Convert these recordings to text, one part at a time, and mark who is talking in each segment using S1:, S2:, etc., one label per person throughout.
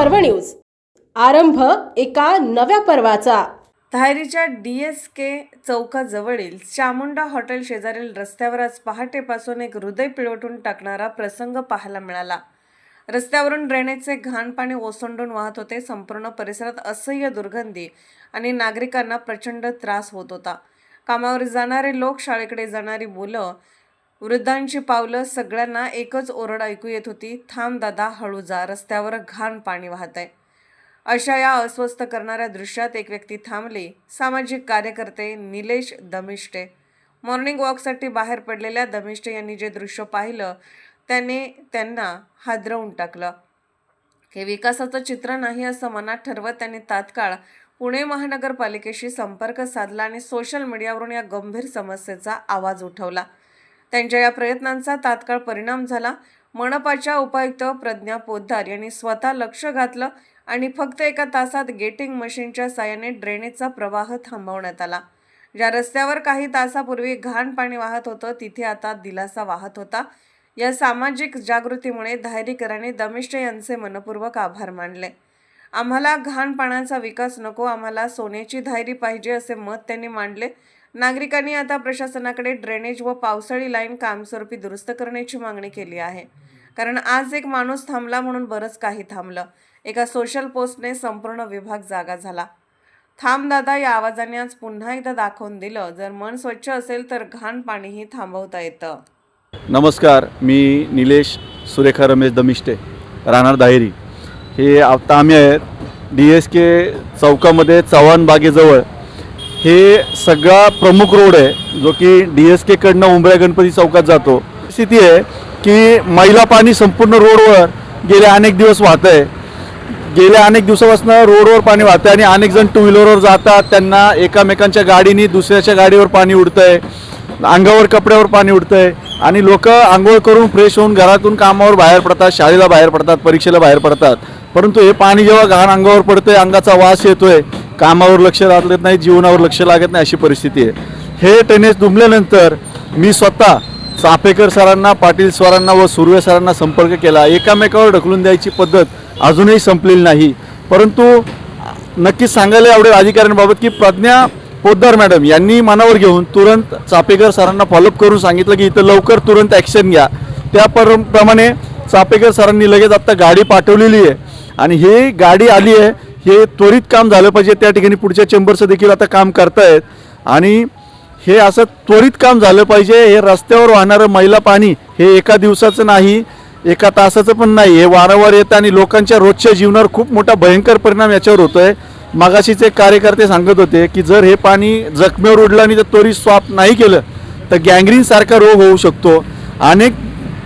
S1: पर्व न्यूज. आरंभ एका नव्या पर्वाचा.
S2: धायरीच्या डी एस के चौकाजवळील चामुंडा हॉटेल शेजारील रस्त्यावर आज पहाटेपासून एक हृदय पिळवटून टाकणारा प्रसंग पाहायला मिळाला. रस्त्यावरून ड्रेनेजचे घाण पाणी ओसंडून वाहत होते. संपूर्ण परिसरात असह्य दुर्गंधी आणि नागरिकांना प्रचंड त्रास होत होता. कामावर जाणारे लोक शाळेकडे जाणारी मुलं वृद्धांची पावलं सगळ्यांना एकच ओरड ऐकू येत होती. थांब दादा हळू जा रस्त्यावर घाण पाणी वाहत आहे अशा या अस्वस्थ करणाऱ्या दृश्यात एक व्यक्ती थांबली. सामाजिक कार्यकर्ते निलेश दमिष्टे. मॉर्निंग वॉकसाठी बाहेर पडलेल्या दमिष्टे यांनी जे दृश्य पाहिलं त्याने त्यांना हादरवून टाकलं. हे विकासाचं चित्र नाही असं मनात ठरवत त्यांनी तात्काळ पुणे महानगरपालिकेशी संपर्क साधला आणि सोशल मीडियावरून या गंभीर समस्येचा आवाज उठवला. त्यांच्या या प्रयत्नांचा तात्काळ परिणाम झाला. मनपाच्या उपायुक्त प्रज्ञा पोद्दार यांनी स्वतः लक्ष घातलं आणि फक्त एका तासात गेटिंग मशीनच्या साहाय्याने ड्रेनेजचा प्रवाह थांबवण्यात आला. ज्या रस्त्यावर काही तासापूर्वी घाण पाणी वाहत होतं तिथे आता दिलासा वाहत होता. या सामाजिक जागृतीमुळे धायरीकरांनी दमिष्ट यांचे मनपूर्वक आभार मानले. आम्हाला घाण पाण्याचा विकास नको आम्हाला सोन्याची धायरी पाहिजे असे मत त्यांनी मांडले. नागरिकांनी आता प्रशासनाकडे ड्रेनेज व पावसाळी लाईन कायमस्वरूपी दुरुस्त करण्याची मागणी केली आहे. कारण आज एक माणूस थांबला म्हणून बरंच काही थांबलं. एका सोशल पोस्टने संपूर्ण विभाग जागा झाला. थांब दादा या आवाजाने आज पुन्हा एकदा दाखवून दिलं. जर मन स्वच्छ असेल तर घाण पाणीही थांबवता येतं.
S3: नमस्कार मी निलेश सुरेखा रमेश दमिष्टे राहणार दाहेरी. हे आता आम्ही आहेत. डी एस के चौकामध्ये चव्हाण बागेजवळ हे सगळा प्रमुख रोड आहे जो की डी एस केकडनं उंबऱ्या गणपती चौकात जातो. स्थिती आहे की मैला पाणी संपूर्ण रोडवर गेले अनेक दिवस वाहत आहे. गेल्या अनेक दिवसापासून रोडवर पाणी वाहतं आणि अनेक जण टू व्हीलरवर जातात त्यांना एकामेकांच्या गाडीनी दुसऱ्याच्या गाडीवर पाणी उडतंय. अंगावर कपड्यावर पाणी उडतंय आणि लोक आंघोळ करून फ्रेश होऊन घरातून कामावर बाहेर पडतात शाळेला बाहेर पडतात परीक्षेला बाहेर पडतात. परंतु हे पाणी जेव्हा घाण अंगावर पडतंय अंगाचा वास येतोय कामावर लक्ष लागत नाही जीवनावर लक्ष लागत नाही अशी परिस्थिती आहे. हे टेनेस दुमल्यानंतर मी स्वतः चापेकर सरांना पाटील सरांना व सुर्वे सरांना संपर्क केला. एकामेकावर ढकलून द्यायची पद्धत अजूनही संपलेली नाही. परंतु नक्कीच सांगायला आवडेल अधिकाऱ्यांबाबत की प्रज्ञा पोद्दार मॅडम यांनी मनावर घेऊन तुरंत चापेकर सरांना फॉलोअप करून सांगितलं की इथं लवकर तुरंत ॲक्शन घ्या. त्या प्रमाणे चापेकर सरांनी लगेच आत्ता गाडी पाठवलेली आहे. आणि ही गाडी आली आहे हे त्वरित काम झालं पाहिजे. त्या ठिकाणी पुढच्या चेंबरचं देखील आता काम करतायत. आणि हे असं त्वरित काम झालं पाहिजे. हे रस्त्यावर वाहणारं मैला पाणी हे एका दिवसाचं नाही एका तासाचं पण नाही. हे वारंवार येतं आणि लोकांच्या रोजच्या जीवनावर खूप मोठा भयंकर परिणाम याच्यावर होतो आहे मागाशीचे कार्यकर्ते सांगत होते की जर हे पाणी जखमेवर उडलं आणि जर त्वरित स्वाप नाही केलं तर गँग्रीनसारखा रोग होऊ शकतो. अनेक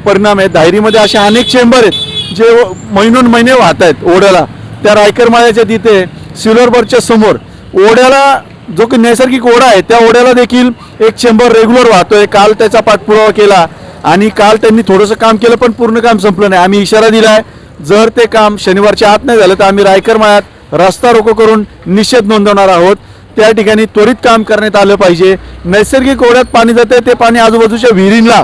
S3: परिणाम आहेत. डायरीमध्ये असे अनेक चेंबर आहेत जे महिनोन महिने वाहत आहेत ओढ्याला. त्या रायकर माळ्याच्या तिथे सिल्वरबर्गच्या समोर. ओढ्याला जो की नैसर्गिक ओढा आहे त्या ओढ्याला देखील एक चेंबर रेग्युलर वाहतोय. काल त्याचा पाठपुरावा केला आणि काल त्यांनी थोडंसं काम केलं पण पूर्ण काम संपलं नाही. आम्ही इशारा दिलाय जर ते काम शनिवारच्या आत नाही झालं तर आम्ही रायकर माळ्यात रस्ता रोको करून निषेध नोंदवणार आहोत. त्या ठिकाणी त्वरित काम करण्यात आलं पाहिजे. नैसर्गिक ओढ्यात पाणी जाते ते पाणी आजूबाजूच्या विहिरींना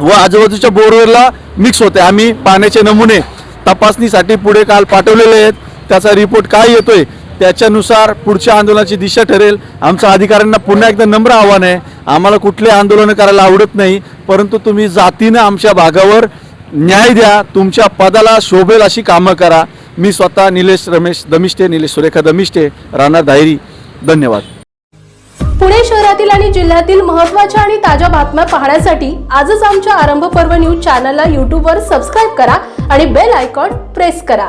S3: व आजूबाजूच्या बोरवेलला मिक्स होते आम्ही पाण्याचे नमुने तपासणीसाठी पुढे काल पाठवलेले आहेत. त्याचा रिपोर्ट काय येतोय त्याच्यानुसार पुढच्या आंदोलनाची दिशा ठरेल. आमच्या अधिकाऱ्यांना पुन्हा एकदा नम्र आव्हान आहे. आम्हाला कुठले आंदोलन करायला आवडत नाही परंतु तुम्ही जातीनं आमच्या भागावर न्याय द्या तुमच्या पदाला शोभेल अशी कामं करा. मी स्वतः निलेश रमेश दमिष्टे निलेश सुरेखा दमिष्टे राणा दायरी धन्यवाद.
S1: पुणे शहरातील आणि जिल्ह्यातील महत्त्वाच्या आणि ताज्या बातम्या पाहण्यासाठी आजच आमच्या आरंभ पर्व न्यूज चॅनलला यूट्यूबवर सबस्क्राईब करा आणि बेल आयकॉन प्रेस करा.